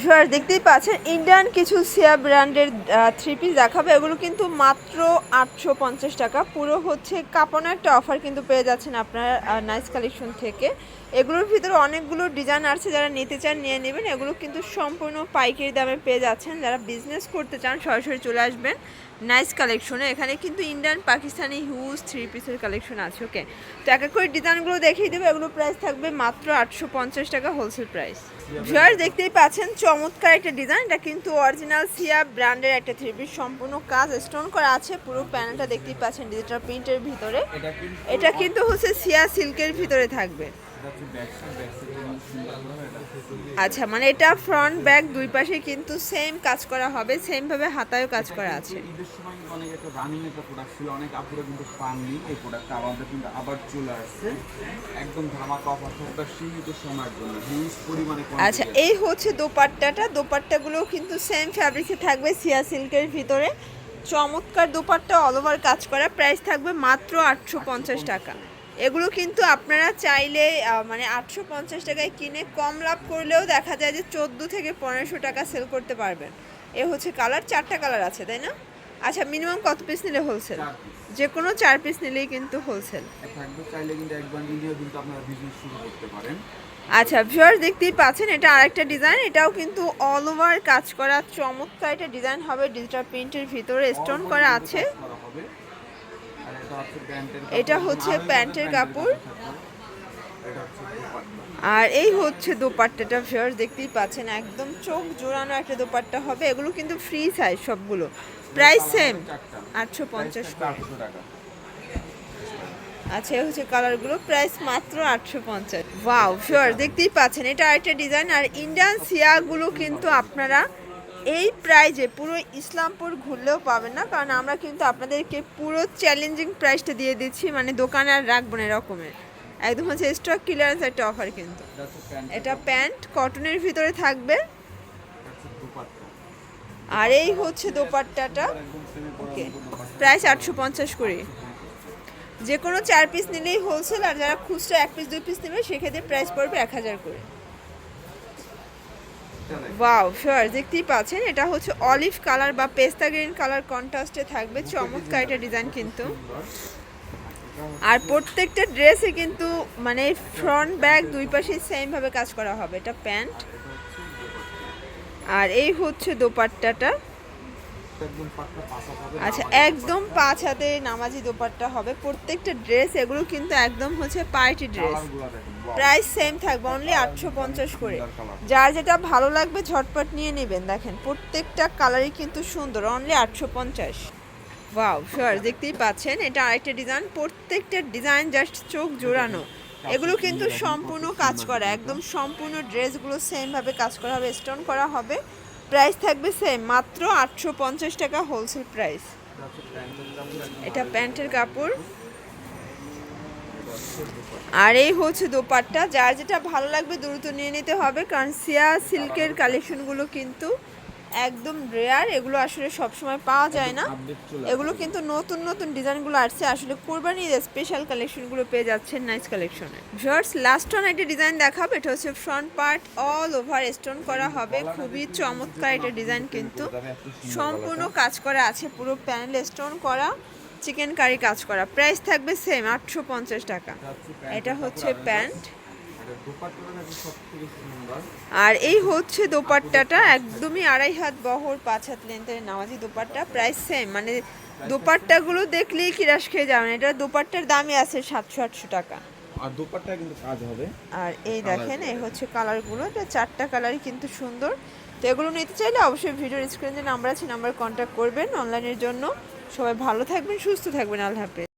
Viewer দেখতেই পাচ্ছেন, Indian কিছু সিয়া ব্র্যান্ডের থ্রি পিস দেখাবে। এগুলো কিন্তু মাত্র আটশো পঞ্চাশ টাকা। পুরো হচ্ছে কাপনের একটা অফার কিন্তু পেয়ে যাচ্ছেন আপনার নাইস কালেকশন থেকে। এগুলোর ভিতরে অনেকগুলো ডিজাইন আছে, যারা নিতে চান, নিয়ে নেবেন। এগুলো কিন্তু সম্পূর্ণ পাইকারি দামে পেয়ে যাচ্ছেন। যারা বিজনেস করতে চান, সরাসরি চলে আসবেন। নাইস কালেকশনে। এখানে কিন্তু ইন্ডিয়ান পাকিস্তানি হিউজ থ্রি পিসের কালেকশন আছে ওকে তো এক এক করে ডিজাইনগুলো দেখিয়ে দেবো। এগুলো প্রাইস থাকবে মাত্র আটশো পঞ্চাশ টাকা হোলসেল প্রাইস ভিউয়ার দেখতেই পাচ্ছেন চমৎকার একটা ডিজাইন এটা কিন্তু অরিজিনাল সিয়া ব্র্যান্ডের একটা থ্রি পিস সম্পূর্ণ কাজ স্টোন করা আছে পুরো প্যানেলটা দেখতেই পাচ্ছেন ডিজিটাল প্রিন্টের ভিতরে। এটা কিন্তু এটা কিন্তু হচ্ছে সিয়া সিল্কের ভিতরে থাকবে। আচ্ছা মানে এটা ফ্রন্ট ব্যাক দুই পাশে কিন্তু সেম কাজ করা হবে সেম ভাবে হাতায়ও কাজ করা আছে। ঈদের সময় অনেক একটা রানিং একটা প্রোডাক্ট ছিল অনেক আপুরা কিন্তু পাননি এই প্রোডাক্টটা আমাদের কিন্তু আবার চলে আসছে। একদম ধামাকা অফার থাকবে সীমিত সময়ের জন্য হিউজ পরিমাণে আচ্ছা এই হচ্ছে দোপাট্টাটা দোপাট্টাগুলো কিন্তু সেম ফ্যাব্রিক্সে থাকবে সিয়া সিল্কের ভিতরে। চমৎকার দোপাট্টা অল ওভার কাজ করা প্রাইস থাকবে মাত্র আটশো পঞ্চাশ টাকা। এগুলো কিন্তু আপনারা চাইলে মানে আটশো পঞ্চাশ টাকায় কিনে কম লাভ করলেও দেখা যায় যে চোদ্দ থেকে পনেরোশো টাকা সেল করতে পারবেন। এ হচ্ছে কালার চারটা কালার আছে তাই না? আচ্ছা মিনিমাম কত পিস নিলে হোলসেল যে কোনো চার পিস নিলেই কিন্তু হোলসেল আচ্ছা ভিউয়ার দেখতেই পাচ্ছেন এটা আরেকটা ডিজাইন এটাও কিন্তু অল ওভার কাজ করা চমৎকার একটা ডিজাইন হবে ডিজিটাল প্রিন্টের ভিতরে স্টোন করা আছে। এটা হচ্ছে প্যান্টের কাপড়। আর এই হচ্ছে দোপাট্টাটা ভিউয়ার দেখতেই পাচ্ছেন, একদম চোখ জোড়ানো একটা দোপাট্টা হবে। এগুলো কিন্তু ফ্রি সাইজ সবগুলো। প্রাইস সেম আটশো পঞ্চাশ প্রাইস থাকবে 800 টাকা আচ্ছা এই হচ্ছে কালারগুলো প্রাইস মাত্র আটশো পঞ্চাশ। ওয়াও শিওর দেখতেই পাচ্ছেন, এটা আরেকটা ডিজাইন আর ইন্ডিয়ান সিয়াগুলো কিন্তু আপনারা এই প্রাইজে পুরো ইসলামপুর ঘুরলেও পাবেন না কারণ আমরা কিন্তু আপনাদেরকে পুরো চ্যালেঞ্জিং প্রাইসটা দিয়ে দিচ্ছি মানে দোকানে আর রাখব না এরকমের একদম হচ্ছে স্টক ক্লিয়ারেন্স একটা অফার কিন্তু এটা প্যান্ট কটনের ভিতরে থাকবে আর এই হচ্ছে দোপাট্টাটা ওকে। প্রাইস আটশো পঞ্চাশ করে যে কোনো চার পিস নিলেই হোলসেল আর যারা খুচরা এক পিস দুই পিস নেবে সেক্ষেত্রে প্রাইস পড়বে এক হাজার করে। ওয়াও শিওর দেখতেই পাচ্ছেন এটা হচ্ছে অলিভ কালার বা পেস্তা গ্রিন কালার কন্ট্রাস্টে থাকবে চমৎকার এটা ডিজাইন কিন্তু। আর প্রত্যেকটা ড্রেসে কিন্তু মানে ফ্রন্ট ব্যাক দুই পাশে সেম ভাবে কাজ করা হবে এটা প্যান্ট। আর এই হচ্ছে দোপাট্টাটা একদম পাতলা পাসা পাবে আচ্ছা একদম পাঁচ হাতে নামাজি দোপাট্টা হবে। প্রত্যেকটা ড্রেস এগুলো কিন্তু একদম হচ্ছে পার্টি ড্রেস প্রাইস সেম থাকবে অনলি আটশো পঞ্চাশ করে। যার যেটা ভালো লাগবে ঝটপট নিয়ে নেবেন দেখেন। প্রত্যেকটা কালারই কিন্তু সুন্দর অনলি আটশো পঞ্চাশ। ওয়াও শিওর দেখতেই পাচ্ছেন এটা আরেকটা ডিজাইন প্রত্যেকটা ডিজাইন জাস্ট চোখ জোড়ানো। এগুলো কিন্তু সম্পূর্ণ কাজ করা একদম সম্পূর্ণ ড্রেসগুলো সেমভাবে কাজ করা হবে স্টোন করা হবে। প্রাইস থাকবে সেম মাত্র আটশো পঞ্চাশ টাকা হোলসেল প্রাইস এটা প্যান্টের কাপড়। আর এই হচ্ছে দোপাট্টা, যার যেটা ভালো লাগবে দ্রুত নিয়ে নিতে হবে, কারণ সিয়া সিল্কের কালেকশনগুলো কিন্তু একদম রেয়ার এগুলো আসলে সবসময় পাওয়া যায় না। এগুলো কিন্তু নতুন নতুন ডিজাইনগুলো আসছে। আসলে কোরবানির স্পেশাল কালেকশনগুলো পেয়ে যাচ্ছেন নাইস কালেকশনে ভিউয়ার্স লাস্ট ওয়ান একটা ডিজাইন দেখাবো। এটা হচ্ছে front part all over stone করা হবে। খুবই চমৎকার একটা ডিজাইন কিন্তু। সম্পূর্ণ কাজ করা আছে পুরো প্যানেল স্টোন করা চিকেন কারি কাজ করা। প্রাইস থাকবে সেম আটশো পঞ্চাশ টাকা। এটা হচ্ছে প্যান্ট আর এই হচ্ছে দোপাট্টাটা একদমই আড়াই হাত বহর পাঁচ হাত লেন্থের নামাজি দোপাট্টা প্রাইস সেম মানে দোপাট্টাগুলো দেখলেই কিরাস খেয়ে যাবেন। এটা দোপাট্টার দামই আছে সাতশো আটশো টাকা। আর দোপাট্টা কিন্তু কাজ হবে। আর এই দেখেন এই হচ্ছে কালারগুলো এটা চারটা কালারই কিন্তু সুন্দর। তো এগুলো নিতে চাইলে অবশ্যই ভিডিওর স্ক্রিনে যে নাম্বার আছে নাম্বার কন্ট্যাক্ট করবেন অনলাইনের জন্য। সবাই ভালো থাকবেন সুস্থ থাকবেন। আল্লাহ হাফেজ।